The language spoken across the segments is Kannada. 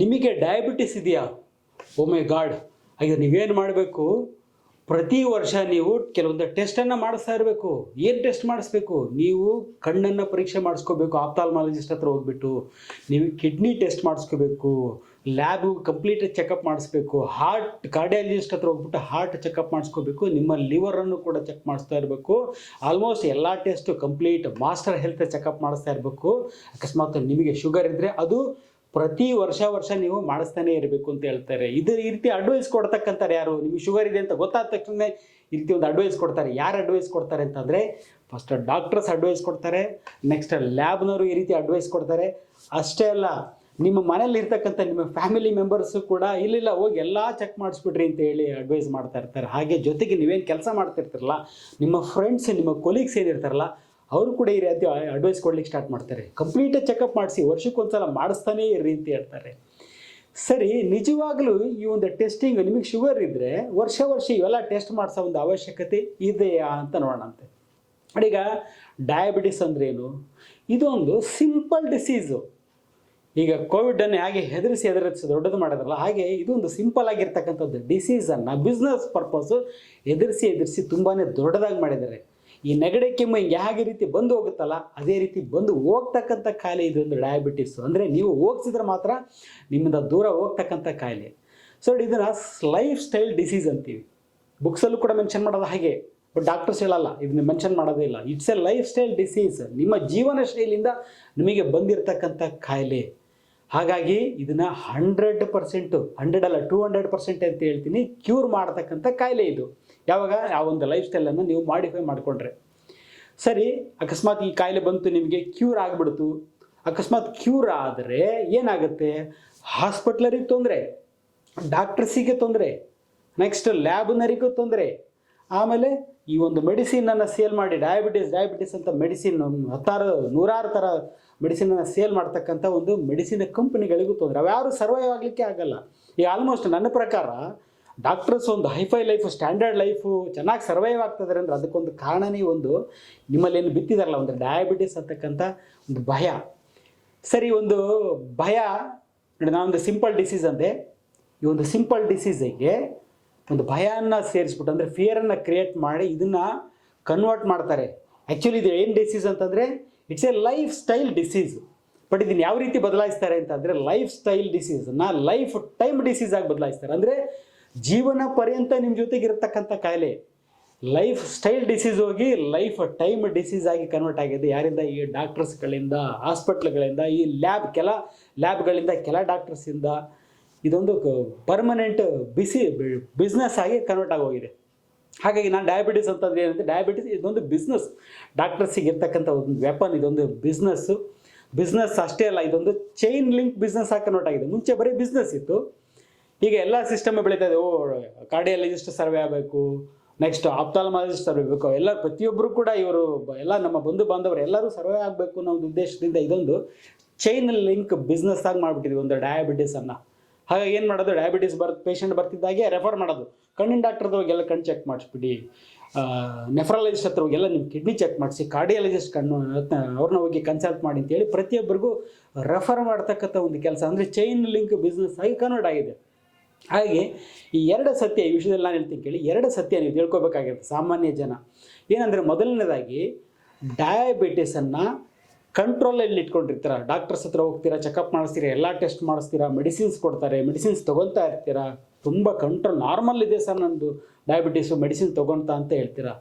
ನಿಮಗೆ ಡಯಾಬಿಟಿಸ್ ಇದೆಯಾ? ಓ ಮೈ ಗಾಡ್ ಹಾಗೆ ನೀವೇನು ಮಾಡಬೇಕು? ಪ್ರತಿ ವರ್ಷ ನೀವು ಕೆಲವೊಂದು ಟೆಸ್ಟನ್ನು ಮಾಡಿಸ್ತಾ ಇರಬೇಕು. ಏನು ಟೆಸ್ಟ್ ಮಾಡಿಸ್ಬೇಕು? ನೀವು ಕಣ್ಣನ್ನು ಪರೀಕ್ಷೆ ಮಾಡಿಸ್ಕೋಬೇಕು ಆಪ್ತಾಲ್ಮಾಲಜಿಸ್ಟ್ ಹತ್ರ ಹೋಗ್ಬಿಟ್ಟು. ನೀವು ಕಿಡ್ನಿ ಟೆಸ್ಟ್ ಮಾಡಿಸ್ಕೋಬೇಕು ಲ್ಯಾಬು ಕಂಪ್ಲೀಟ್ ಚೆಕಪ್ ಮಾಡಿಸ್ಬೇಕು ಹಾರ್ಟ್ ಕಾರ್ಡಿಯಾಲಜಿಸ್ಟ್ ಹತ್ರ ಹೋಗ್ಬಿಟ್ಟು ಹಾರ್ಟ್ ಚೆಕಪ್ ಮಾಡಿಸ್ಕೋಬೇಕು, ನಿಮ್ಮ ಲಿವರನ್ನು ಕೂಡ ಚೆಕ್ ಮಾಡಿಸ್ತಾ ಇರಬೇಕು. ಆಲ್ಮೋಸ್ಟ್ ಎಲ್ಲ test complete master health checkup ಮಾಡಿಸ್ತಾ ಇರಬೇಕು. ಅಕಸ್ಮಾತ್ ನಿಮಗೆ ಶುಗರ್ ಇದ್ದರೆ ಅದು ಪ್ರತಿ ವರ್ಷ ವರ್ಷ ನೀವು ಮಾಡಿಸ್ತಾನೆ ಇರಬೇಕು ಅಂತ ಹೇಳ್ತಾರೆ. ಇದು ಈ ರೀತಿ ಅಡ್ವೈಸ್ ಕೊಡ್ತಕ್ಕಂಥ ಯಾರು? ನಿಮಗೆ ಶುಗರ್ ಇದೆ ಅಂತ ಗೊತ್ತಾದ ತಕ್ಷಣ ಈ ರೀತಿ ಒಂದು ಅಡ್ವೈಸ್ ಕೊಡ್ತಾರೆ. ಯಾರು ಅಡ್ವೈಸ್ ಕೊಡ್ತಾರೆ ಅಂತಂದರೆ ಫಸ್ಟ್ ಡಾಕ್ಟರ್ಸ್ ಅಡ್ವೈಸ್ ಕೊಡ್ತಾರೆ ನೆಕ್ಸ್ಟ್ ಲ್ಯಾಬ್ನವರು ಈ ರೀತಿ ಅಡ್ವೈಸ್ ಕೊಡ್ತಾರೆ. ಅಷ್ಟೇ ಅಲ್ಲ, ನಿಮ್ಮ ಮನೇಲಿ ಇರ್ತಕ್ಕಂಥ ನಿಮ್ಮ ಫ್ಯಾಮಿಲಿ ಮೆಂಬರ್ಸು ಕೂಡ ಇಲ್ಲಿಲ್ಲ ಹೋಗಿ ಎಲ್ಲ ಚೆಕ್ ಮಾಡಿಸ್ಬಿಡ್ರಿ ಅಂತ ಹೇಳಿ ಅಡ್ವೈಸ್ ಮಾಡ್ತಾ ಇರ್ತಾರೆ. ಹಾಗೆ ಜೊತೆಗೆ ನೀವೇನು ಕೆಲಸ ಮಾಡ್ತಿರ್ತಿರಲ್ಲ, ನಿಮ್ಮ ಫ್ರೆಂಡ್ಸ್ ನಿಮ್ಮ ಕೊಲೀಗ್ಸ್ ಏನಿರ್ತಾರಲ್ಲ ಅವರು ಕೂಡ ಈ ರೀತಿ ಅಡ್ವೈಸ್ ಕೊಡ್ಲಿಕ್ಕೆ ಸ್ಟಾರ್ಟ್ ಮಾಡ್ತಾರೆ. ಕಂಪ್ಲೀಟ್ ಚೆಕಪ್ ಮಾಡಿಸಿ, ವರ್ಷಕ್ಕೊಂದ್ಸಲ ಮಾಡಿಸ್ತಾನೇ ಇರ್ರಿ ಅಂತ ಹೇಳ್ತಾರೆ. ಸರಿ, ನಿಜವಾಗ್ಲೂ ಈ ಒಂದು ಟೆಸ್ಟಿಂಗ್ ನಿಮಗೆ ಶುಗರ್ ಇದ್ದರೆ ವರ್ಷ ವರ್ಷ ಇವೆಲ್ಲ ಟೆಸ್ಟ್ ಮಾಡಿಸೋ ಒಂದು ಅವಶ್ಯಕತೆ ಇದೆಯಾ ಅಂತ ನೋಡೋಣ ಅಂತೆ. ಈಗ ಡಯಾಬಿಟಿಸ್ ಅಂದ್ರೇನು ಇದೊಂದು ಸಿಂಪಲ್ ಡಿಸೀಸು ಈಗ ಕೋವಿಡನ್ನು ಹೇಗೆ ಹೆದರಿಸಿ ಹೆದರಿಸಿ ದೊಡ್ಡದು ಮಾಡಿದ್ರಲ್ಲ, ಹಾಗೆ ಇದೊಂದು ಸಿಂಪಲ್ ಆಗಿರ್ತಕ್ಕಂಥದ್ದು. ಡಿಸೀಸನ್ನು ಬಿಸ್ನೆಸ್ ಪರ್ಪಸ್ಸು ಎದುರಿಸಿ ಎದುರಿಸಿ ತುಂಬಾ ದೊಡ್ಡದಾಗಿ ಮಾಡಿದ್ದಾರೆ. ಈ ನೆಗಡಿ ಕೆಮ್ಮು ಹಿಂಗೆ ಹೇಗೆ ರೀತಿ ಬಂದು ಹೋಗುತ್ತಲ್ಲ, ಅದೇ ರೀತಿ ಬಂದು ಹೋಗ್ತಕ್ಕಂಥ ಕಾಯಿಲೆ ಇದೊಂದು ಡಯಾಬಿಟಿಸ್ ಅಂದರೆ ನೀವು ಹೋಗ್ಸಿದ್ರೆ ಮಾತ್ರ ನಿಮ್ಮಿಂದ ದೂರ ಹೋಗ್ತಕ್ಕಂಥ ಕಾಯಿಲೆ ಸೊ ಇದನ್ನು ಲೈಫ್ ಸ್ಟೈಲ್ ಡಿಸೀಸ್ ಅಂತೀವಿ ಬುಕ್ಸಲ್ಲೂ ಕೂಡ ಮೆನ್ಷನ್ ಮಾಡೋದು ಹಾಗೆ ಬಟ್ ಡಾಕ್ಟರ್ಸ್ ಹೇಳಲ್ಲ, ಇದನ್ನ ಮೆನ್ಷನ್ ಮಾಡೋದೇ ಇಲ್ಲ. It's a lifestyle disease ನಿಮ್ಮ ಜೀವನ ಶೈಲಿಯಿಂದ ನಿಮಗೆ ಬಂದಿರತಕ್ಕಂಥ ಕಾಯಿಲೆ ಹಾಗಾಗಿ ಇದನ್ನು ಹಂಡ್ರೆಡ್ ಪರ್ಸೆಂಟು ಹಂಡ್ರೆಡ್ ಅಲ್ಲ ಟೂ ಹಂಡ್ರೆಡ್ ಪರ್ಸೆಂಟ್ ಅಂತ ಹೇಳ್ತೀನಿ ಕ್ಯೂರ್ ಮಾಡತಕ್ಕಂಥ ಕಾಯಿಲೆ ಇದು. ಯಾವಾಗ ಆ ಒಂದು ಲೈಫ್ ಸ್ಟೈಲನ್ನು ನೀವು ಮಾಡಿಫೈ ಮಾಡಿಕೊಂಡ್ರೆ. ಸರಿ, ಅಕಸ್ಮಾತ್ ಈ ಕಾಯಿಲೆ ಬಂತು, ನಿಮಗೆ ಕ್ಯೂರ್ ಆಗಿಬಿಡ್ತು. ಅಕಸ್ಮಾತ್ ಕ್ಯೂರ್ ಆದರೆ ಏನಾಗುತ್ತೆ? ಹಾಸ್ಪಿಟ್ಲರಿಗೆ ತೊಂದರೆ ಡಾಕ್ಟರ್ಸಿಗೆ ತೊಂದರೆ ನೆಕ್ಸ್ಟ್ ಲ್ಯಾಬ್ನರಿಗೂ ತೊಂದರೆ. ಆಮೇಲೆ ಈ ಒಂದು ಮೆಡಿಸಿನನ್ನು ಸೇಲ್ ಮಾಡಿ ಡಯಾಬಿಟಿಸ್ ಡಯಾಬಿಟಿಸ್ ಅಂತ ಮೆಡಿಸಿನ್ ಹತ್ತಾರು, ನೂರಾರು ಥರ ಮೆಡಿಸಿನನ್ನು ಸೇಲ್ ಮಾಡ್ತಕ್ಕಂಥ ಒಂದು ಮೆಡಿಸಿನ್ ಕಂಪ್ನಿಗಳಿಗೂ ತೊಂದರೆ. ಅವ್ಯಾರು ಸರ್ವೈವ್ ಆಗಲಿಕ್ಕೆ ಆಗಲ್ಲ. ಈ ಆಲ್ಮೋಸ್ಟ್ ನನ್ನ ಪ್ರಕಾರ ಡಾಕ್ಟರ್ಸ್ ಒಂದು hi fi life standard life ಚೆನ್ನಾಗಿ ಸರ್ವೈವ್ ಆಗ್ತದೆ ಅಂದರೆ ಅದಕ್ಕೊಂದು ಕಾರಣನೇ ಒಂದು ನಿಮ್ಮಲ್ಲಿ ಏನು ಬಿತ್ತಿದಾರಲ್ಲ, ಒಂದು ಡಯಾಬಿಟಿಸ್ ಅಂತಕ್ಕಂಥ ಒಂದು ಭಯ. ಸರಿ, ಒಂದು ಭಯ, ನೋಡಿ ನಾನೊಂದು ಸಿಂಪಲ್ ಡಿಸೀಸ್ ಅಂದೆ. ಈ ಒಂದು ಸಿಂಪಲ್ ಡಿಸೀಸಿಗೆ ಒಂದು ಭಯನ ಸೇರಿಸ್ಬಿಟ್ಟು, ಅಂದರೆ ಫಿಯರನ್ನು ಕ್ರಿಯೇಟ್ ಮಾಡಿ ಇದನ್ನು ಕನ್ವರ್ಟ್ ಮಾಡ್ತಾರೆ. ಆ್ಯಕ್ಚುಲಿ ಇದು ಏನು ಡಿಸೀಸ್ ಅಂತಂದರೆ it's a lifestyle disease but ಇದನ್ನು ಯಾವ ರೀತಿ ಬದಲಾಯಿಸ್ತಾರೆ ಅಂತಂದರೆ ಲೈಫ್ ಸ್ಟೈಲ್ ಡಿಸೀಸನ್ನು ಲೈಫ್ ಟೈಮ್ ಡಿಸೀಸ್ ಆಗಿ ಬದಲಾಯಿಸ್ತಾರೆ. ಅಂದರೆ ಜೀವನ ಪರ್ಯಂತ ನಿಮ್ಮ ಜೊತೆಗೆ ಇರತಕ್ಕಂಥ ಕಾಯಿಲೆ. ಲೈಫ್ ಸ್ಟೈಲ್ ಡಿಸೀಸ್ ಹೋಗಿ ಲೈಫ್ ಟೈಮ್ ಡಿಸೀಸ್ ಆಗಿ ಕನ್ವರ್ಟ್ ಆಗಿದೆ ಯಾರಿಂದ? ಈ ಡಾಕ್ಟರ್ಸ್ಗಳಿಂದ ಹಾಸ್ಪಿಟ್ಲ್ಗಳಿಂದ ಈ ಲ್ಯಾಬ್ ಕೆಲ ಲ್ಯಾಬ್ಗಳಿಂದ ಕೆಲ ಡಾಕ್ಟರ್ಸಿಂದ ಇದೊಂದು ಪರ್ಮನೆಂಟ್ ಬಿಸಿ ಬಿಸ್ನೆಸ್ ಆಗಿ ಕನ್ವರ್ಟ್ ಹೋಗಿದೆ. ಹಾಗಾಗಿ ನಾನು ಡಯಾಬಿಟಿಸ್ ಅಂತಂದ್ರೆ ಏನಂತೆ ಡಯಾಬಿಟಿಸ್ ಇದೊಂದು ಬಿಸ್ನೆಸ್ ಡಾಕ್ಟರ್ಸಿಗೆ ಇರ್ತಕ್ಕಂಥ ಒಂದು ವೆಪನ್ ಇದೊಂದು ಬಿಸ್ನೆಸ್ಸು ಬಿಸ್ನೆಸ್ ಅಷ್ಟೇ ಅಲ್ಲ, ಇದೊಂದು ಚೈನ್ ಲಿಂಕ್ ಬಿಸ್ನೆಸ್ ಆಗಿ ಕನ್ವರ್ಟ್ ಆಗಿದೆ. ಮುಂಚೆ ಬರೀ ಬಿಸ್ನೆಸ್ ಇತ್ತು. ಈಗ ಎಲ್ಲ ಸಿಸ್ಟಮ್ ಬೆಳೀತಾ ಇದೆ. ಓ ಕಾರ್ಡಿಯಾಲಜಿಸ್ಟ್ ಸರ್ವೆ ಆಗಬೇಕು ನೆಕ್ಸ್ಟ್ ಆಪ್ತಾಲ್ಮಾಲಜಿಸ್ಟ್ ಸರ್ವೆ ಬೇಕು ಎಲ್ಲ ಪ್ರತಿಯೊಬ್ಬರು ಕೂಡ ಇವರು ಎಲ್ಲ ನಮ್ಮ ಬಂಧು ಬಾಂಧವರು ಎಲ್ಲರೂ ಸರ್ವೆ ಆಗಬೇಕು ಅನ್ನೋ ಒಂದು ಉದ್ದೇಶದಿಂದ ಇದೊಂದು ಚೈನ್ ಲಿಂಕ್ ಬಿಸ್ನೆಸ್ ಆಗಿ ಮಾಡಿಬಿಟ್ಟಿದ್ವಿ ಒಂದು ಡಯಾಬಿಟಿಸನ್ನು ಹಾಗಾಗಿ ಏನು ಮಾಡೋದು? ಡಯಾಬಿಟಿಸ್ ಬರ್ ಪೇಷಂಟ್ ಬರ್ತಿದ್ದಾಗೆ ರೆಫರ್ ಮಾಡೋದು. ಕಣ್ಣಿನ ಡಾಕ್ಟರ್ದು ಹೋಗೆಲ್ಲ ಕಣ್ಣು ಚೆಕ್ ಮಾಡಿಸ್ಬಿಡಿ. ನೆಫ್ರಾಲಜಿಸ್ಟ್ ಹತ್ರ ಹೋಗಿ ಎಲ್ಲ ನಿಮ್ಮ ಕಿಡ್ನಿ ಚೆಕ್ ಮಾಡಿಸಿ ಕಾರ್ಡಿಯಾಲಜಿಸ್ಟ್ ಕಣ್ಣು ಅವ್ರನ್ನ ಹೋಗಿ ಕನ್ಸಲ್ಟ್ ಮಾಡಿ ಅಂತೇಳಿ ಪ್ರತಿಯೊಬ್ಬರಿಗೂ ರೆಫರ್ ಮಾಡ್ತಕ್ಕಂಥ ಒಂದು ಕೆಲಸ. ಅಂದರೆ ಚೈನ್ ಲಿಂಕ್ ಬಿಸ್ನೆಸ್ ಆಗಿ ಕನ್ವರ್ಟ್ ಆಗಿದೆ. ಹಾಗೆ ಈ ಎರಡು ಸತ್ಯ ಈ ವಿಷಯದಲ್ಲಿ ನಾನು ಹೇಳ್ತೀನಿ ಕೇಳಿ, ಎರಡು ಸತ್ಯ ನೀವು ತಿಳ್ಕೊಬೇಕಾಗಿರುತ್ತೆ ಸಾಮಾನ್ಯ ಜನ. ಏನಂದರೆ ಮೊದಲನೇದಾಗಿ ಡಯಾಬಿಟಿಸನ್ನು ಕಂಟ್ರೋಲಲ್ಲಿ ಇಟ್ಕೊಂಡಿರ್ತೀರ. ಡಾಕ್ಟರ್ಸ್ ಹತ್ರ ಹೋಗ್ತೀರಾ ಚೆಕಪ್ ಮಾಡಿಸ್ತೀರಾ, ಎಲ್ಲ ಟೆಸ್ಟ್ ಮಾಡಿಸ್ತೀರಾ ಮೆಡಿಸಿನ್ಸ್ ಕೊಡ್ತಾರೆ ಮೆಡಿಸಿನ್ಸ್ ತೊಗೊತಾ ಇರ್ತೀರಾ? ತುಂಬ ಕಂಟ್ರೋಲ್ ನಾರ್ಮಲ್ ಇದೆ ಸರ್ ನಂದು ಡಯಾಬಿಟೀಸು ಮೆಡಿಸಿನ್ ತೊಗೊಳ್ತಾ ಅಂತ ಹೇಳ್ತೀರಾ?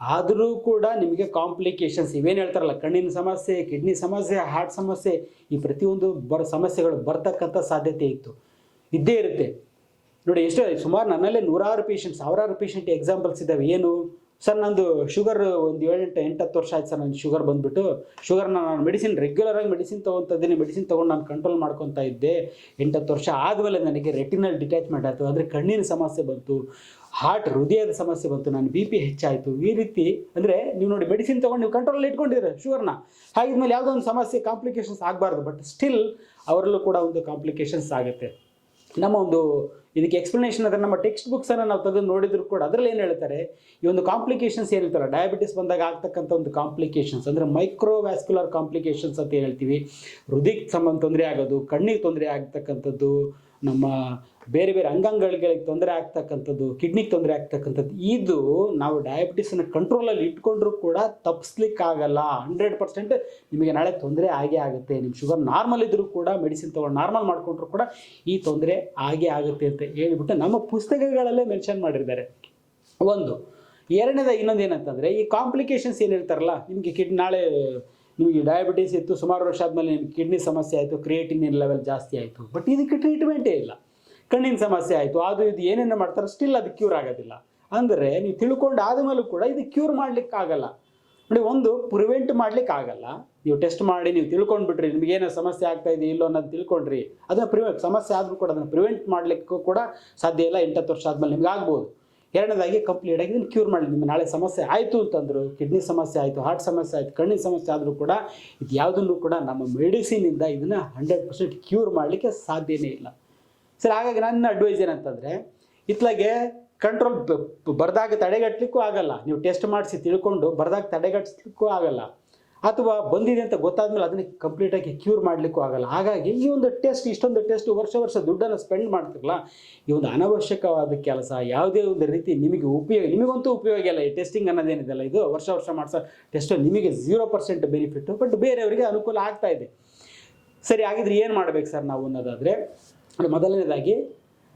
ಆದರೂ ಕೂಡ ನಿಮಗೆ ಕಾಂಪ್ಲಿಕೇಶನ್ಸ್ ಇವೇನು ಹೇಳ್ತಾರಲ್ಲ, ಕಣ್ಣಿನ ಸಮಸ್ಯೆ ಕಿಡ್ನಿ ಸಮಸ್ಯೆ ಹಾರ್ಟ್ ಸಮಸ್ಯೆ, ಈ ಪ್ರತಿಯೊಂದು ಬರೋ, ಸಮಸ್ಯೆಗಳು ಬರ್ತಕ್ಕಂಥ ಸಾಧ್ಯತೆ ಇತ್ತು. ಇದ್ದೇ ಇರುತ್ತೆ. ನೋಡಿ, ಎಷ್ಟು ಸುಮಾರು ನನ್ನಲ್ಲೇ ನೂರಾರು ಪೇಷಂಟ್ ಸಾವಿರಾರು ಪೇಷಂಟ್ ಎಕ್ಸಾಂಪಲ್ಸ್ ಇದ್ದಾವೆ. ಏನು? ಸರ್, ನಂದು ಶುಗರ್ ಒಂದು ಏಳೆಂಟು ಎಂಟು ಹತ್ತು ವರ್ಷ ಆಯ್ತು ಸರ್ ನನ್ನ ಶುಗರ್ ಬಂದ್ಬಿಟ್ಟು. ಶುಗರ್ನ ನಾನು ಮೆಡಿಸಿನ್ ರೆಗ್ಯುಲರ್ ಆಗಿ ಮೆಡಿಸಿನ್ ತೊಗೊತಾ ಮೆಡಿಸಿನ್ ತೊಗೊಂಡು ನಾನು ಕಂಟ್ರೋಲ್ ಮಾಡ್ಕೊತಾ ಇದ್ದೆ. ಎಂಟತ್ತು ವರ್ಷ ಆದಮೇಲೆ ನನಗೆ ರೆಟಿನಲ್ ಡಿಟ್ಯಾಚ್ಮೆಂಟ್ ಆಯಿತು. ಅಂದರೆ ಕಣ್ಣಿನ ಸಮಸ್ಯೆ ಬಂತು ಹಾರ್ಟ್ ಹೃದಯದ ಸಮಸ್ಯೆ ಬಂತು, ನಾನು ಬಿ ಪಿ ಹೆಚ್ಚಾಯಿತು. ಈ ರೀತಿ ಅಂದರೆ ನೀವು ನೋಡಿ ಮೆಡಿಸಿನ್ ತೊಗೊಂಡು ನೀವು ಕಂಟ್ರೋಲ್ ಇಟ್ಕೊಂಡಿದ್ರೆ ಶುಗರ್ನ ಹಾಗಿದ್ಮೇಲೆ ಯಾವುದೋ ಒಂದು ಸಮಸ್ಯೆ ಕಾಂಪ್ಲಿಕೇಶನ್ಸ್ ಆಗಬಾರ್ದು. ಬಟ್ ಸ್ಟಿಲ್ ಅವರಲ್ಲೂ ಕೂಡ ಒಂದು ಕಾಂಪ್ಲಿಕೇಶನ್ಸ್ ಆಗುತ್ತೆ. ನಮ್ಮ ಒಂದು ಇದಕ್ಕೆ ಎಕ್ಸ್ಪ್ಲನೇಷನ್ ಅದನ್ನು ನಮ್ಮ ಟೆಕ್ಸ್ಟ್ ಬುಕ್ಸನ್ನು ನಾವು ತೆಗೆದು ನೋಡಿದ್ರು ಕೂಡ ಅದರಲ್ಲಿ ಏನು ಹೇಳ್ತಾರೆ, ಈ ಒಂದು ಕಾಂಪ್ಲಿಕೇಶನ್ಸ್ ಏನಿರ್ತಾರೆ ಡಯಾಬಿಟಿಸ್ ಬಂದಾಗ ಆಗ್ತಕ್ಕಂಥ ಒಂದು ಕಾಂಪ್ಲಿಕೇಶನ್ಸ್ ಅಂದರೆ ಮೈಕ್ರೋವ್ಯಾಸ್ಕ್ಯುಲರ್ ಕಾಂಪ್ಲಿಕೇಶನ್ಸ್ ಅಂತ ಹೇಳ್ತೀವಿ? ಹೃದಯಕ್ಕೆ ಸಂಬಂಧ ತೊಂದರೆ ಆಗೋದು, ಕಣ್ಣಿಗೆ ತೊಂದರೆ ಆಗ್ತಕ್ಕಂಥದ್ದು ನಮ್ಮ ಬೇರೆ ಬೇರೆ ಅಂಗಾಂಗಗಳಿಗೆ ತೊಂದರೆ ಆಗ್ತಕ್ಕಂಥದ್ದು ಕಿಡ್ನಿಗೆ ತೊಂದರೆ ಆಗ್ತಕ್ಕಂಥದ್ದು, ಇದು ನಾವು ಡಯಾಬಿಟಿಸನ್ನು ಕಂಟ್ರೋಲಲ್ಲಿ ಇಟ್ಕೊಂಡ್ರೂ ಕೂಡ ತಪ್ಪಿಸ್ಲಿಕ್ಕಾಗಲ್ಲ ಹಂಡ್ರೆಡ್ ಪರ್ಸೆಂಟ್ ನಿಮಗೆ ನಾಳೆ ತೊಂದರೆ ಆಗೇ ಆಗುತ್ತೆ. ನಿಮ್ಮ ಶುಗರ್ ನಾರ್ಮಲ್ ಇದ್ದರೂ ಕೂಡ ಮೆಡಿಸಿನ್ ತೊಗೊಂಡು ನಾರ್ಮಲ್ ಮಾಡಿಕೊಂಡ್ರೂ ಕೂಡ ಈ ತೊಂದರೆ ಆಗೇ ಆಗುತ್ತೆ ಅಂತ ಹೇಳಿಬಿಟ್ಟು ನಮ್ಮ ಪುಸ್ತಕಗಳಲ್ಲೇ ಮೆನ್ಷನ್ ಮಾಡಿದ್ದಾರೆ ಒಂದು, ಎರಡನೇದ ಇನ್ನೊಂದು ಏನಂತಂದರೆ ಈ ಕಾಂಪ್ಲಿಕೇಶನ್ಸ್ ಏನಿರ್ತಾರಲ್ಲ, ನಿಮಗೆ ಕಿಡ್ ನಾಳೆ ನಿಮಗೆ ಡಯಾಬಿಟೀಸ್ ಇತ್ತು, ಸುಮಾರು ವರ್ಷ ಆದಮೇಲೆ ನಿಮ್ಗೆ ಕಿಡ್ನಿ ಸಮಸ್ಯೆ ಆಯಿತು ಕ್ರಿಯೇಟಿನ್ ಲೆವೆಲ್ ಜಾಸ್ತಿ ಆಯಿತು. ಬಟ್ ಇದಕ್ಕೆ ಟ್ರೀಟ್ಮೆಂಟೇ ಇಲ್ಲ. ಕಣ್ಣಿನ ಸಮಸ್ಯೆ ಆಯಿತು, ಅದು ಇದು ಏನೇನು ಮಾಡ್ತಾರೆ ಸ್ಟಿಲ್ ಅದು ಕ್ಯೂರ್ ಆಗೋದಿಲ್ಲ. ಅಂದರೆ ನೀವು ತಿಳ್ಕೊಂಡು ಆದಮೇಲೂ ಕೂಡ ಇದು ಕ್ಯೂರ್ ಮಾಡ್ಲಿಕ್ಕೆ ಆಗಲ್ಲ ನೋಡಿ, ಒಂದು ಪ್ರಿವೆಂಟ್ ಮಾಡ್ಲಿಕ್ಕೆ ಆಗಲ್ಲ ನೀವು ಟೆಸ್ಟ್ ಮಾಡಿ, ನೀವು ತಿಳ್ಕೊಂಡ್ಬಿಟ್ರಿ, ನಿಮ್ಗೆ ಏನೋ ಸಮಸ್ಯೆ ಆಗ್ತಾ ಇದೆ ಇಲ್ಲೋ ಅನ್ನೋದು ತಿಳ್ಕೊಂಡ್ರಿ. ಅದನ್ನು ಪ್ರಿವೆಂಟ್ ಸಮಸ್ಯೆ ಆದರೂ ಕೂಡ ಅದನ್ನು ಪ್ರಿವೆಂಟ್ ಮಾಡಲಿಕ್ಕೂ ಕೂಡ ಸಾಧ್ಯ ಇಲ್ಲ. ಎಂಟತ್ತು ವರ್ಷ ಆದಮೇಲೆ ನಿಮ್ಗೆ ಆಗ್ಬೋದು. ಎರಡನೇದಾಗಿ ಕಂಪ್ಲೀಟ್ ಆಗಿ ಇದನ್ನು ಕ್ಯೂರ್ ಮಾಡಿ ನಿಮ್ಮ ನಾಳೆ ಸಮಸ್ಯೆ ಆಯಿತು ಅಂತಂದ್ರು ಕಿಡ್ನಿ ಸಮಸ್ಯೆ ಆಯಿತು ಹಾರ್ಟ್ ಸಮಸ್ಯೆ ಆಯಿತು, ಕಣ್ಣಿನ ಸಮಸ್ಯೆ ಆದರೂ ಕೂಡ ಇದು ಯಾವುದನ್ನು ಕೂಡ ನಮ್ಮ ಮೆಡಿಸಿನಿಂದ ಇದನ್ನು ಹಂಡ್ರೆಡ್ ಪರ್ಸೆಂಟ್ ಕ್ಯೂರ್ ಮಾಡಲಿಕ್ಕೆ ಸಾಧ್ಯನೇ ಇಲ್ಲ. ಸರ್, ಹಾಗಾಗಿ ನನ್ನ ಅಡ್ವೈಸ್ ಏನಂತಂದರೆ, ಇತ್ಲಾಗೆ ಕಂಟ್ರೋಲ್ ಬರ್ದಾಗ ತಡೆಗಟ್ಟಲಿಕ್ಕೂ ಆಗಲ್ಲ. ನೀವು ಟೆಸ್ಟ್ ಮಾಡಿಸಿ ತಿಳ್ಕೊಂಡು ಬರ್ದಾಗ ತಡೆಗಟ್ಟಲಿಕ್ಕೂ ಆಗಲ್ಲ. ಅಥವಾ ಬಂದಿದೆ ಅಂತ ಗೊತ್ತಾದ್ಮೇಲೆ ಅದನ್ನ ಕಂಪ್ಲೀಟಾಗಿ ಕ್ಯೂರ್ ಮಾಡಲಿಕ್ಕೂ ಆಗಲ್ಲ. ಹಾಗಾಗಿ ಈ ಒಂದು ಟೆಸ್ಟ್ ಇಷ್ಟೊಂದು ಟೆಸ್ಟ್ ವರ್ಷ ವರ್ಷ ದುಡ್ಡನ್ನು ಸ್ಪೆಂಡ್ ಮಾಡ್ತಿರಲ್ಲ, ಈ ಒಂದು ಅನವಶ್ಯಕವಾದ ಕೆಲಸ, ಯಾವುದೇ ಒಂದು ರೀತಿ ನಿಮಗೆ ಉಪಯೋಗ, ನಿಮಗಂತೂ ಉಪಯೋಗ ಇಲ್ಲ. ಈ ಟೆಸ್ಟಿಂಗ್ ಅನ್ನೋದೇನಿದೆಲ್ಲ? ಇದು ವರ್ಷ ವರ್ಷ ಮಾಡಿಸೋ ಟೆಸ್ಟ್ ನಿಮಗೆ ಝೀರೋ ಪರ್ಸೆಂಟ್ ಬೆನಿಫಿಟ್ಟು ಬಟ್ ಬೇರೆಯವರಿಗೆ ಅನುಕೂಲ ಆಗ್ತಾ ಇದೆ. ಸರಿ, ಹಾಗಿದ್ರೆ ಏನು ಮಾಡ್ಬೇಕು ಸರ್ ನಾವು ಅನ್ನೋದಾದರೆ, ಮೊದಲನೇದಾಗಿ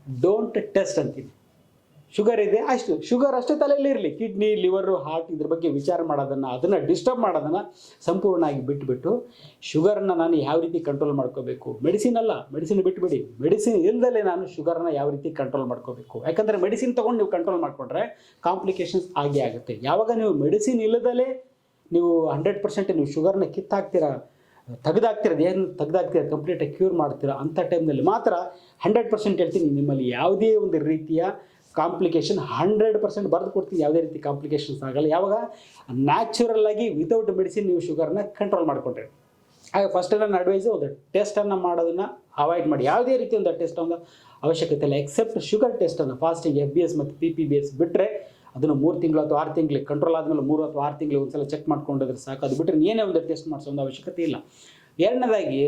ಡೋಂಟ್ ಟೆಸ್ಟ್ ಅಂತೀನಿ. ಶುಗರ್ ಇದೆ, ಅಷ್ಟು. ಶುಗರ್ ಅಷ್ಟೇ ತಲೆಯಲ್ಲಿ ಇರಲಿ. ಕಿಡ್ನಿ ಲಿವರು ಹಾರ್ಟ್ ಇದ್ರ ಬಗ್ಗೆ ವಿಚಾರ ಮಾಡೋದನ್ನು, ಅದನ್ನು ಡಿಸ್ಟರ್ಬ್ ಮಾಡೋದನ್ನು ಸಂಪೂರ್ಣವಾಗಿ ಬಿಟ್ಬಿಟ್ಟು ಶುಗರ್ನ ನಾನು ಯಾವ ರೀತಿ ಕಂಟ್ರೋಲ್ ಮಾಡ್ಕೋಬೇಕು? ಮೆಡಿಸಿನ್ ಅಲ್ಲ. ಮೆಡಿಸಿನ್ ಬಿಟ್ಬಿಡಿ. ಮೆಡಿಸಿನ್ ಇಲ್ದಲೇ ನಾನು ಶುಗರ್ನ ಯಾವ ರೀತಿ ಕಂಟ್ರೋಲ್ ಮಾಡ್ಕೋಬೇಕು? ಯಾಕಂದರೆ ಮೆಡಿಸಿನ್ ತೊಗೊಂಡು ನೀವು ಕಂಟ್ರೋಲ್ ಮಾಡಿಕೊಂಡ್ರೆ ಕಾಂಪ್ಲಿಕೇಶನ್ಸ್ ಆಗೇ ಆಗುತ್ತೆ. ಯಾವಾಗ ನೀವು ಮೆಡಿಸಿನ್ ಇಲ್ಲದಲೇ ನೀವು ಹಂಡ್ರೆಡ್ ಪರ್ಸೆಂಟ್ ನೀವು ಶುಗರ್ನ ಕಿತ್ತಾಕ್ತೀರಾ ತೆಗೆದಾಕ್ತೀರ ಏನು ತೆಗೆದಾಕ್ತೀರ ಕಂಪ್ಲೀಟಾಗಿ ಕ್ಯೂರ್ ಮಾಡ್ತೀರಾ ಅಂಥ ಟೈಮ್ನಲ್ಲಿ ಮಾತ್ರ ಹಂಡ್ರೆಡ್ ಪರ್ಸೆಂಟ್ ಹೇಳ್ತೀನಿ ನಿಮ್ಮಲ್ಲಿ ಯಾವುದೇ ಒಂದು ರೀತಿಯ ಕಾಂಪ್ಲಿಕೇಶನ್ ಹಂಡ್ರೆಡ್ ಪರ್ಸೆಂಟ್ ಬರೆದು ಕೊಡ್ತೀನಿ. ಯಾವುದೇ ರೀತಿ ಕಾಂಪ್ಲಿಕೇಶನ್ಸ್ ಆಗಲ್ಲ. ಯಾವಾಗ? ನ್ಯಾಚುರಲ್ಲಾಗಿ ವಿತೌಟ್ ಮೆಡಿಸಿನ್ ನೀವು ಶುಗರ್ನ ಕಂಟ್ರೋಲ್ ಮಾಡಿಕೊಂಡ್ರೆ. ಆಗ ಫಸ್ಟ್ ನನ್ನ ಅಡ್ವೈಸು ಒಂದು ಟೆಸ್ಟನ್ನು ಮಾಡೋದನ್ನು ಅವಾಯ್ಡ್ ಮಾಡಿ. ಯಾವುದೇ ರೀತಿ ಒಂದು ಟೆಸ್ಟ್ ಒಂದು ಅವಶ್ಯಕತೆ ಇಲ್ಲ. ಎಕ್ಸೆಪ್ಟ್ ಶುಗರ್ ಟೆಸ್ಟನ್ನು ಫಾಸ್ಟಿಂಗ್ ಎಫ್ ಬಿ ಎಸ್ ಮತ್ತು ಪಿ ಪಿ ಬಿ ಎಸ್ ಬಿಟ್ಟರೆ ಅದನ್ನು ಮೂರು ತಿಂಗಳು ಅಥವಾ ಆರು ತಿಂಗಳಿಗೆ ಕಂಟ್ರೋಲ್ ಆದಮೇಲೆ ಮೂರು ಅಥವಾ ಆರು ತಿಂಗಳಿಗೆ ಒಂದ್ಸಲ ಚೆಕ್ ಮಾಡ್ಕೊಂಡಿದ್ರೆ ಸಾಕು. ಅದು ಬಿಟ್ಟರೆ ಏನೇ ಒಂದು ಟೆಸ್ಟ್ ಮಾಡಿಸೋ ಒಂದು ಅವಶ್ಯಕತೆ ಇಲ್ಲ. ಎರಡನೇದಾಗಿ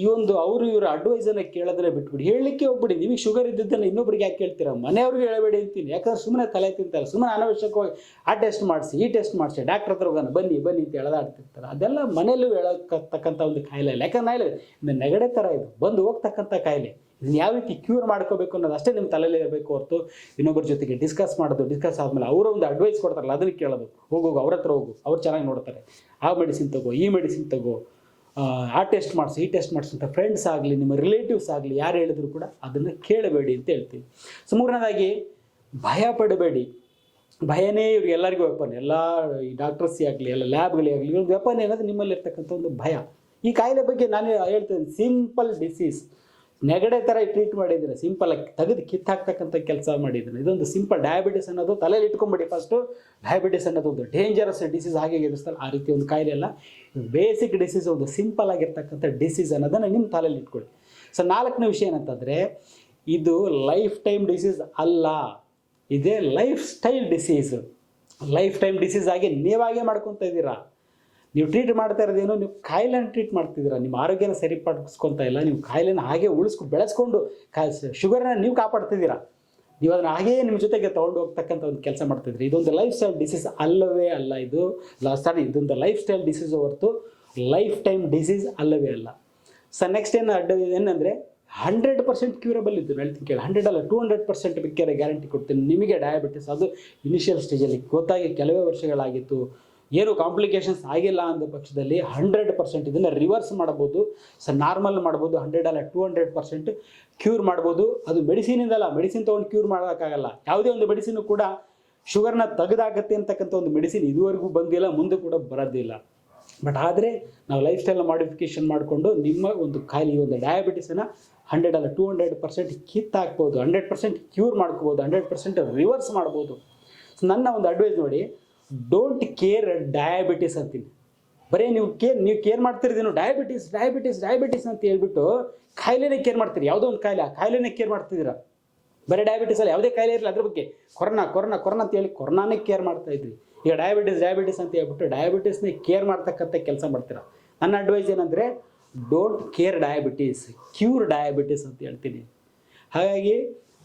ಈ ಒಂದು ಅವರು ಇವರು ಅಡ್ವೈಸನ್ನು ಕೇಳೋದ್ರೆ ಬಿಟ್ಬಿಡಿ. ಹೇಳಲಿಕ್ಕೆ ಹೋಗ್ಬಿಡಿ. ನಿಮಗೆ ಶುಗರ್ ಇದ್ದಿದ್ದನ್ನ ಇನ್ನೊಬ್ರಿಗೆ ಯಾಕೆ ಕೇಳ್ತೀರಾ? ಮನೆಯವ್ರಿಗೆ ಹೇಳಬೇಡಿ ಅಂತೀನಿ. ಯಾಕಂದ್ರೆ ಸುಮ್ಮನೆ ತಲೆ ತಿಂತಾರೆ. ಸುಮ್ಮನೆ ಅನವಶ್ಯಕವಾಗಿ ಆ ಟೆಸ್ಟ್ ಮಾಡಿಸಿ, ಈ ಟೆಸ್ಟ್ ಮಾಡಿಸಿ ಡಾಕ್ಟರ್ ಹತ್ರ ಹೋಗೋಣ, ಬನ್ನಿ ಬನ್ನಿ ಅಂತ ಹೇಳದಾಡ್ತಿರ್ತಾರೆ ಅದೆಲ್ಲ ಮನೆಯಲ್ಲೂ ಹೇಳತಕ್ಕಂಥ ಒಂದು ಕಾಯಿಲೆ ಇಲ್ಲ ಯಾಕಂದ್ರೆ ನಾಯಿಲೆ, ಇದು ನೆಗಡೆ ಥರ ಇದು. ಬಂದು ಹೋಗ್ತಕ್ಕಂಥ ಕಾಯಿಲೆ. ಇದನ್ನ ಯಾವ ರೀತಿ ಕ್ಯೂರ್ ಮಾಡ್ಕೋಬೇಕು ಅನ್ನೋದು ಅಷ್ಟೇ ನಿಮ್ಮ ತಲೆಯಲ್ಲಿ ಇರಬೇಕು ಹೊರತು ಇನ್ನೊಬ್ಬರ ಜೊತೆಗೆ ಡಿಸ್ಕಸ್ ಮಾಡೋದು ಡಿಸ್ಕಸ್ ಆದಮೇಲೆ ಅವರು ಒಂದು ಅಡ್ವೈಸ್ ಕೊಡ್ತಾರಲ್ಲ, ಅದನ್ನು ಕೇಳೋದು ಹೋಗೋಗು ಅವ್ರ ಹತ್ರ ಹೋಗು. ಅವ್ರು ಚೆನ್ನಾಗಿ ನೋಡ್ತಾರೆ. ಆ ಮೆಡಿಸಿನ್ ತಗೋ, ಈ ಮೆಡಿಸಿನ್ ತಗೋ. ಆ, ಟೆಸ್ಟ್ ಮಾಡಿಸಿ ಈ ಟೆಸ್ಟ್ ಮಾಡಿಸಿ ಅಂತ ಫ್ರೆಂಡ್ಸ್ ಆಗಲಿ ನಿಮ್ಮ ರಿಲೇಟಿವ್ಸ್ ಆಗಲಿ ಯಾರು ಹೇಳಿದ್ರು ಕೂಡ ಅದನ್ನು ಕೇಳಬೇಡಿ ಅಂತ ಹೇಳ್ತೀವಿ. ಸೊ ಮೂರನೇದಾಗಿ ಭಯ ಪಡಬೇಡಿ. ಭಯನೇ ಇವ್ರಿಗೆ ಎಲ್ಲರಿಗೂ ವೆಪನ್ ಎಲ್ಲ ಈ ಡಾಕ್ಟರ್ಸ್ ಆಗಲಿ ಎಲ್ಲ ಲ್ಯಾಬ್ಗಳೇ ಆಗಲಿ ಇವ್ರಿಗೆ ವೆಪನ್ ಏನಂದ್ರೆ ನಿಮ್ಮಲ್ಲಿರ್ತಕ್ಕಂಥ ಒಂದು ಭಯ. ಈ ಕಾಯಿಲೆ ಬಗ್ಗೆ ನಾನು ಹೇಳ್ತೇನೆ ಸಿಂಪಲ್ ಡಿಸೀಸ್ ನೆಗಡೆ ಥರ ಟ್ರೀಟ್ ಮಾಡಿದ್ರೆ ಸಿಂಪಲ್ ಆಗಿ ತೆಗೆದು ಕಿತ್ತಾಕ್ತಕ್ಕಂಥ ಕೆಲಸ ಮಾಡಿದ್ರೆ ಇದೊಂದು ಸಿಂಪಲ್ ಡಯಾಬಿಟಿಸ್ ಅನ್ನೋದು ತಲೆಯಲ್ಲಿ ಇಟ್ಕೊಂಬಿಡಿ ಫಸ್ಟು ಡಯಾಬಿಟಿಸ್ ಅನ್ನೋದು ಒಂದು ಡೇಂಜರಸ್ ಡಿಸೀಸ್ ಹಾಗೆ ಇರುತ್ತಲ್ಲ ಆ ರೀತಿ ಒಂದು ಕಾಯಿಲೆ ಅಲ್ಲ. ಬೇಸಿಕ್ ಡಿಸೀಸ್ ಒಂದು ಸಿಂಪಲ್ ಆಗಿರ್ತಕ್ಕಂಥ ಡಿಸೀಸ್ ಅನ್ನೋದನ್ನು ನಿಮ್ಮ ತಲೆಯಲ್ಲಿ ಇಟ್ಕೊಳ್ಳಿ. ಸೊ ನಾಲ್ಕನೇ ವಿಷಯ ಏನಂತಂದರೆ, ಇದು ಲೈಫ್ ಟೈಮ್ ಡಿಸೀಸ್ ಅಲ್ಲ. ಇದೇ lifestyle disease life time disease ಆಗಿ ನೀವಾಗೆ ಮಾಡ್ಕೊತಾ ಇದ್ದೀರಾ? ನೀವು ಟ್ರೀಟ್ ಮಾಡ್ತಾ ಇರೋದೇನು, ನೀವು ಕಾಯಿಲೆನ ಟ್ರೀಟ್ ಮಾಡ್ತಿದ್ದೀರಾ? ನಿಮ್ಮ ಆರೋಗ್ಯನ ಸರಿಪಡಿಸ್ಕೊತ ಇಲ್ಲ, ನೀವು ಕಾಯಿಲೆನ ಹಾಗೆ ಉಳಿಸ್ಕೊ, ಬೆಳೆಸ್ಕೊಂಡು ಕಾಯಿ ಶುಗರ್ನ ನೀವು ಕಾಪಾಡ್ತಿದ್ದೀರಾ? ನೀವು ಅದನ್ನ ಹಾಗೇ ನಿಮ್ಮ ಜೊತೆಗೆ ತೊಗೊಂಡು ಹೋಗ್ತಕ್ಕಂಥ ಒಂದು ಕೆಲಸ ಮಾಡ್ತಿದ್ರಿ ಇದೊಂದು ಲೈಫ್ ಸ್ಟೈಲ್ ಡಿಸೀಸ್ ಅಲ್ಲವೇ ಅಲ್ಲ ಇದು. ಸಾರಿ ಇದೊಂದು ಲೈಫ್ ಸ್ಟೈಲ್ ಡಿಸೀಸ್ ಹೊರತು ಲೈಫ್ ಟೈಮ್ ಡಿಸೀಸ್ ಅಲ್ಲವೇ ಅಲ್ಲ. ಸೊ ನೆಕ್ಸ್ಟ್ ಏನು ಅಡ್ಡ, ಏನಂದರೆ ಹಂಡ್ರೆಡ್ ಪರ್ಸೆಂಟ್ ಕ್ಯೂರಬಲ್ ಇದ್ದು ಹೇಳ್ತೀನಿ ಕೇಳಿ. ಹಂಡ್ರೆಡ್ ಅಲ್ಲ ಟೂ ಹಂಡ್ರೆಡ್ ಪರ್ಸೆಂಟ್ ಬೇಕಾದ್ರೆ ಗ್ಯಾರಂಟಿ ಕೊಡ್ತೀನಿ. ನಿಮಗೆ ಡಯಾಬಿಟಿಸ್ ಅದು ಇನಿಷಿಯಲ್ ಸ್ಟೇಜಲ್ಲಿ ಗೊತ್ತಾಗಿ ಕೆಲವೇ ವರ್ಷಗಳಾಗಿತ್ತು. ಏನು ಕಾಂಪ್ಲಿಕೇಶನ್ಸ್ ಆಗಿಲ್ಲ ಅಂದ ಪಕ್ಷದಲ್ಲಿ ಹಂಡ್ರೆಡ್ ಪರ್ಸೆಂಟ್ ಇದನ್ನು ರಿವರ್ಸ್ ಮಾಡ್ಬೋದು ಸೊ ನಾರ್ಮಲ್ ಮಾಡ್ಬೋದು ಹಂಡ್ರೆಡ್ ಅಲ್ಲ ಟೂ ಹಂಡ್ರೆಡ್ ಪರ್ಸೆಂಟ್ ಕ್ಯೂರ್ ಮಾಡ್ಬೋದು ಅದು ಮೆಡಿಸಿನಿಂದಲ್ಲ ಮೆಡಿಸಿನ್ ತೊಗೊಂಡು ಕ್ಯೂರ್ ಮಾಡೋಕ್ಕಾಗಲ್ಲ. ಯಾವುದೇ ಒಂದು ಮೆಡಿಸಿನ್ ಕೂಡ ಶುಗರ್ನ ತೆಗೆದಾಗತ್ತೆ ಅಂತಕ್ಕಂಥ ಒಂದು ಮೆಡಿಸಿನ್ ಇದುವರೆಗೂ ಬಂದಿಲ್ಲ, ಮುಂದೆ ಕೂಡ ಬರೋದಿಲ್ಲ. ಬಟ್ ಆದರೆ ನಾವು ಲೈಫ್ ಸ್ಟೈಲ್ನ ಮಾಡಿಫಿಕೇಷನ್ ಮಾಡಿಕೊಂಡು ನಿಮ್ಮ ಒಂದು ಈ ಒಂದು ಡಯಾಬಿಟಿಸನ್ನು ಹಂಡ್ರೆಡ್ ಅಲ್ಲ ಟೂ ಹಂಡ್ರೆಡ್ ಪರ್ಸೆಂಟ್ ಕಿತ್ತಾಕ್ಬೋದು ಹಂಡ್ರೆಡ್ ಪರ್ಸೆಂಟ್ ಕ್ಯೂರ್ ಮಾಡ್ಕೋಬೋದು ಹಂಡ್ರೆಡ್ ಪರ್ಸೆಂಟ್ ರಿವರ್ಸ್ ಮಾಡ್ಬೋದು. ಸೊ ನನ್ನ ಒಂದು ಅಡ್ವೈಸ್ ನೋಡಿ ಡೋಂಟ್ ಕೇರ್ ಡಯಾಬಿಟಿಸ್ ಅಂತೀನಿ. ಬರೀ ನೀವು ಕೇರ್ ನೀವು ಕೇರ್ ಮಾಡ್ತಿರೋದೇನು ಡಯಾಬಿಟಿಸ್ ಡಯಾಬಿಟಿಸ್ ಡಯಾಬಿಟಿಸ್ ಅಂತ ಹೇಳ್ಬಿಟ್ಟು ಕಾಯಿಲೆನೇ ಕೇರ್ ಮಾಡ್ತೀರಿ. ಯಾವುದೋ ಒಂದು ಕಾಯಿಲೆ, ಆ ಕಾಯಿಲೆನೇ ಕೇರ್ ಮಾಡ್ತಿದ್ದೀರಾ? ಬರೀ ಡಯಾಬಿಟಿಸ್ ಅಲ್ಲ ಯಾವುದೇ ಕಾಯಿಲೆ ಇರಲಿ ಅದ್ರ ಬಗ್ಗೆ ಕೊರೋನಾ ಕೊರೋನಾ ಕೊರೋನಾ ಅಂತ ಹೇಳಿ ಕೊರೋನಾನೇ ಕೇರ್ ಮಾಡ್ತಾ ಇದ್ರಿ. ಈಗ ಡಯಾಬಿಟಿಸ್ ಡಯಾಬಿಟಿಸ್ ಅಂತ ಹೇಳ್ಬಿಟ್ಟು ಡಯಾಬಿಟಿಸ್ನೇ ಕೇರ್ ಮಾಡ್ತಕ್ಕಂಥ ಕೆಲಸ ಮಾಡ್ತೀರಾ? ನನ್ನ ಅಡ್ವೈಸ್ ಏನಂದರೆ don't care diabetes cure diabetes ಅಂತ ಹೇಳ್ತೀನಿ. ಹಾಗಾಗಿ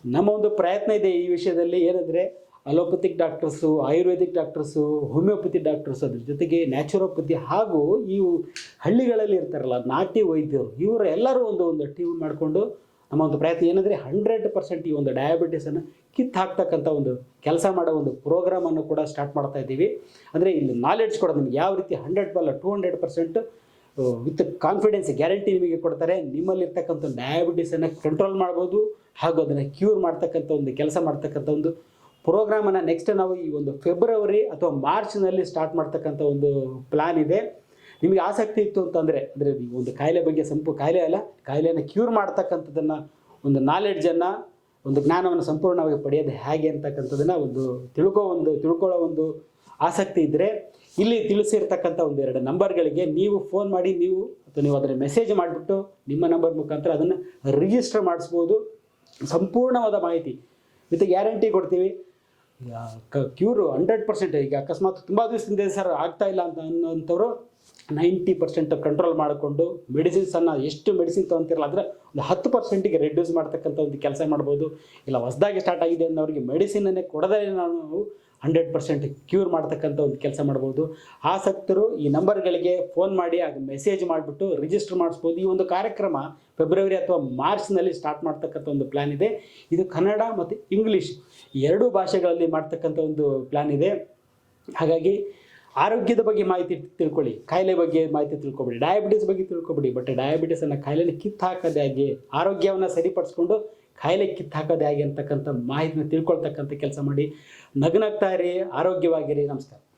ನಮ್ಮ ಒಂದು ಪ್ರಯತ್ನ ಇದೆ ಈ ವಿಷಯದಲ್ಲಿ ಏನಂದರೆ allopathic doctors, Ayurvedic doctors, homeopathy doctors, ಅದ್ರ ಜೊತೆಗೆ ನ್ಯಾಚುರೋಪತಿ ಹಾಗೂ ಇವು ಹಳ್ಳಿಗಳಲ್ಲಿ ಇರ್ತಾರಲ್ಲ ನಾಟಿ ವೈದ್ಯರು, ಇವರು ಎಲ್ಲರೂ ಒಂದು ಒಂದು ಟೀಮ್ ಮಾಡಿಕೊಂಡು ನಮ್ಮ ಒಂದು ಪ್ರಯತ್ನ ಏನಂದರೆ ಹಂಡ್ರೆಡ್ ಪರ್ಸೆಂಟ್ ಈ ಒಂದು ಡಯಾಬಿಟಿಸನ್ನು ಕಿತ್ತು ಹಾಕ್ತಕ್ಕಂಥ ಒಂದು ಕೆಲಸ ಮಾಡೋ ಒಂದು ಪ್ರೋಗ್ರಾಮನ್ನು ಕೂಡ ಸ್ಟಾರ್ಟ್ ಮಾಡ್ತಾ ಇದ್ದೀವಿ. ಅಂದರೆ ಇಲ್ಲಿ ನಾಲೆಡ್ಜ್ ಕೊಡೋದು ನಿಮ್ಗೆ ಯಾವ ರೀತಿ ಹಂಡ್ರೆಡ್ ಬಲ್ಲ two hundred percent with confidence guarantee ನಿಮಗೆ ಕೊಡ್ತಾರೆ, ನಿಮ್ಮಲ್ಲಿರ್ತಕ್ಕಂಥ ಡಯಾಬಿಟಿಸನ್ನು ಕಂಟ್ರೋಲ್ ಮಾಡ್ಬೋದು ಹಾಗೂ ಅದನ್ನು ಕ್ಯೂರ್ ಮಾಡ್ತಕ್ಕಂಥ ಒಂದು ಕೆಲಸ ಮಾಡ್ತಕ್ಕಂಥ ಒಂದು ಪ್ರೋಗ್ರಾಮನ್ನು ನೆಕ್ಸ್ಟ್ ನಾವು ಈ ಒಂದು ಫೆಬ್ರವರಿ ಅಥವಾ ಮಾರ್ಚ್ನಲ್ಲಿ ಸ್ಟಾರ್ಟ್ ಮಾಡ್ತಕ್ಕಂಥ ಒಂದು ಪ್ಲಾನ್ ಇದೆ. ನಿಮಗೆ ಆಸಕ್ತಿ ಇತ್ತು ಅಂತಂದರೆ, ಅಂದರೆ ನೀವು ಒಂದು ಕಾಯಿಲೆ ಬಗ್ಗೆ ಸಂಪು, ಕಾಯಿಲೆ ಅಲ್ಲ, ಕಾಯಿಲೆಯನ್ನು ಕ್ಯೂರ್ ಮಾಡ್ತಕ್ಕಂಥದ್ದನ್ನು ಒಂದು ನಾಲೆಡ್ಜನ್ನು ಒಂದು ಜ್ಞಾನವನ್ನು ಸಂಪೂರ್ಣವಾಗಿ ಪಡೆಯೋದು ಹೇಗೆ ಅಂತಕ್ಕಂಥದ್ದನ್ನು ಒಂದು ತಿಳ್ಕೋ ಒಂದು, ತಿಳ್ಕೊಳ್ಳೋ ಒಂದು ಆಸಕ್ತಿ ಇದ್ದರೆ ಇಲ್ಲಿ ತಿಳಿಸಿರ್ತಕ್ಕಂಥ ಒಂದು ಎರಡು ನಂಬರ್ಗಳಿಗೆ ನೀವು ಫೋನ್ ಮಾಡಿ, ನೀವು ಅಥವಾ ನೀವು ಅದನ್ನು ಮೆಸೇಜ್ ಮಾಡಿಬಿಟ್ಟು ನಿಮ್ಮ ನಂಬರ್ ಮುಖಾಂತರ ಅದನ್ನು ರಿಜಿಸ್ಟರ್ ಮಾಡಿಸ್ಬೋದು. ಸಂಪೂರ್ಣವಾದ ಮಾಹಿತಿ. ವಿತ್ ಗ್ಯಾರಂಟಿ ಕೊಡ್ತೀವಿ. Cure hundred percent. ಈಗ ಅಕಸ್ಮಾತ್ ತುಂಬ ದಿವಸದಿಂದ ಸರ್ ಆಗ್ತಾ ಇಲ್ಲ ಅಂತ ಅನ್ನೋಂಥವ್ರು ನೈಂಟಿ ಪರ್ಸೆಂಟ್ ಕಂಟ್ರೋಲ್ ಮಾಡಿಕೊಂಡು ಮೆಡಿಸಿನ್ಸನ್ನು ಎಷ್ಟು ಮೆಡಿಸಿನ್ ತೊಗೊಂತಿರಲ್ಲ ಅಂದರೆ ಒಂದು ಹತ್ತು ಪರ್ಸೆಂಟಿಗೆ ರೆಡ್ಯೂಸ್ ಮಾಡ್ತಕ್ಕಂಥ ಒಂದು ಕೆಲಸ ಮಾಡ್ಬೋದು. ಇಲ್ಲ ಹೊಸದಾಗಿ ಸ್ಟಾರ್ಟ್ ಆಗಿದೆ ಅನ್ನೋರಿಗೆ ಮೆಡಿಸಿನನ್ನೇ ಕೊಡದೇ ನಾವು ಹಂಡ್ರೆಡ್ ಪರ್ಸೆಂಟ್ ಕ್ಯೂರ್ ಮಾಡ್ತಕ್ಕಂಥ ಒಂದು ಕೆಲಸ ಮಾಡ್ಬೋದು. ಆಸಕ್ತರು ಈ ನಂಬರ್ಗಳಿಗೆ ಫೋನ್ ಮಾಡಿ ಆಗ ಮೆಸೇಜ್ ಮಾಡಿಬಿಟ್ಟು ರಿಜಿಸ್ಟರ್ ಮಾಡಿಸ್ಬೋದು. ಈ ಒಂದು ಕಾರ್ಯಕ್ರಮ ಫೆಬ್ರವರಿ ಅಥವಾ ಮಾರ್ಚ್ನಲ್ಲಿ ಸ್ಟಾರ್ಟ್ ಮಾಡ್ತಕ್ಕಂಥ ಒಂದು ಪ್ಲ್ಯಾನ್ ಇದೆ. ಇದು ಕನ್ನಡ ಮತ್ತು ಇಂಗ್ಲೀಷ್ ಎರಡೂ ಭಾಷೆಗಳಲ್ಲಿ ಮಾಡ್ತಕ್ಕಂಥ ಒಂದು ಪ್ಲ್ಯಾನ್ ಇದೆ. ಹಾಗಾಗಿ ಆರೋಗ್ಯದ ಬಗ್ಗೆ ಮಾಹಿತಿ ತಿಳ್ಕೊಳ್ಳಿ, ಕಾಯಿಲೆ ಬಗ್ಗೆ ಮಾಹಿತಿ ತಿಳ್ಕೊಬೇಡಿ, ಡಯಾಬಿಟಿಸ್ ಬಗ್ಗೆ ತಿಳ್ಕೊಬೇಡಿ, ಬಟ್ ಡಯಾಬಿಟಿಸನ್ನು ಕಾಯಿಲೆನ ಕಿತ್ತು ಹಾಕೋದೇ ಆಗಿ ಆರೋಗ್ಯವನ್ನು ಸರಿಪಡಿಸ್ಕೊಂಡು ಕಾಯಿಲೆ ಕಿತ್ತು ಹೇಗೆ ಅಂತಕ್ಕಂಥ ಮಾಹಿತಿನ ತಿಳ್ಕೊಳ್ತಕ್ಕಂಥ ಕೆಲಸ ಮಾಡಿ ನಗನಾಗ್ತಾ ಇರಿ ಆರೋಗ್ಯವಾಗಿರಿ ನಮಸ್ಕಾರ.